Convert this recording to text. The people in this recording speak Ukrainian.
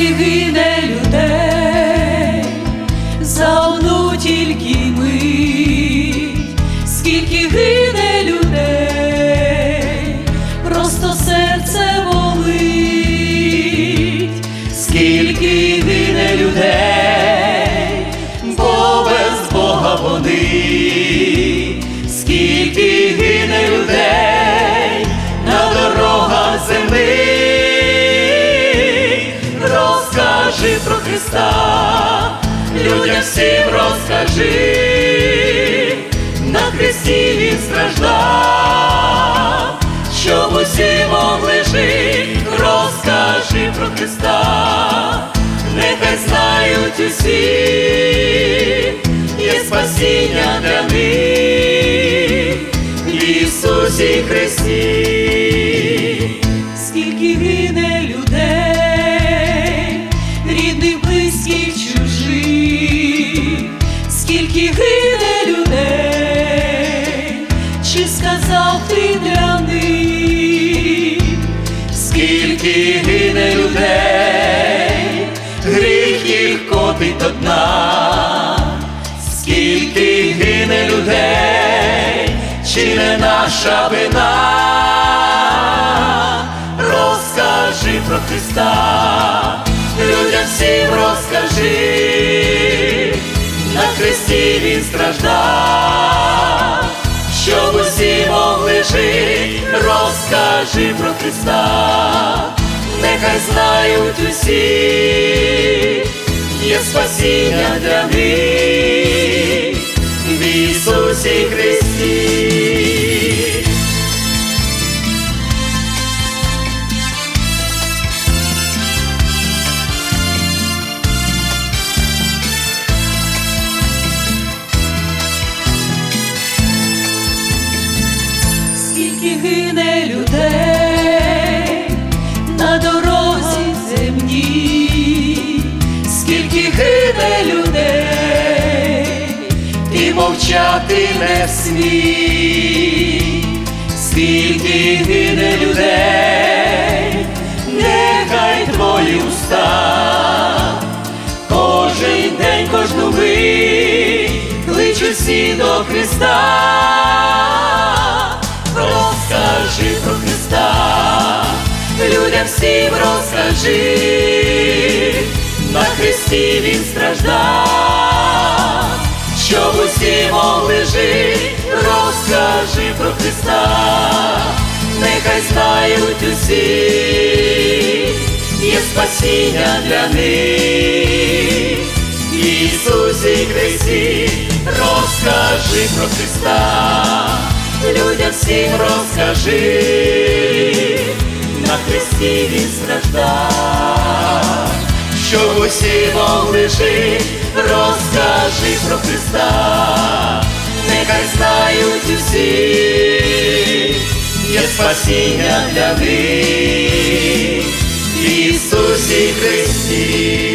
скільки гине людей, за одну тільки мить, скільки гине людей, просто серце болить, скільки гине людей. Христа, людям всім розкажи, на Христі Він страждав, щоб усі могли жити, розкажи про Христа, нехай знають усі, є спасіння. Скільки гине людей, гріх їх котить до дна, скільки гине людей, чи не наша вина, розкажи про Христа, людям всім розкажи, на хресті він страждав, розкажи про Христа, нехай знають усі, є спасіння для них. В Ісусі Христі. Мовчати не смій, скільки гине людей, нехай твої уста, кожен день, кожну мить кличуть всі до Христа, розкажи про Христа, людям всім розкажи, на Христі він страждав, могли розкажи про Христа, нехай знають усі, є спасіння для них. Ісусі Христі, розкажи про Христа, людям всім розкажи, на Христі він страждав, щоб усі могли жити, розкажи про Христа, усі, є спасіння для них в Ісусі Христі.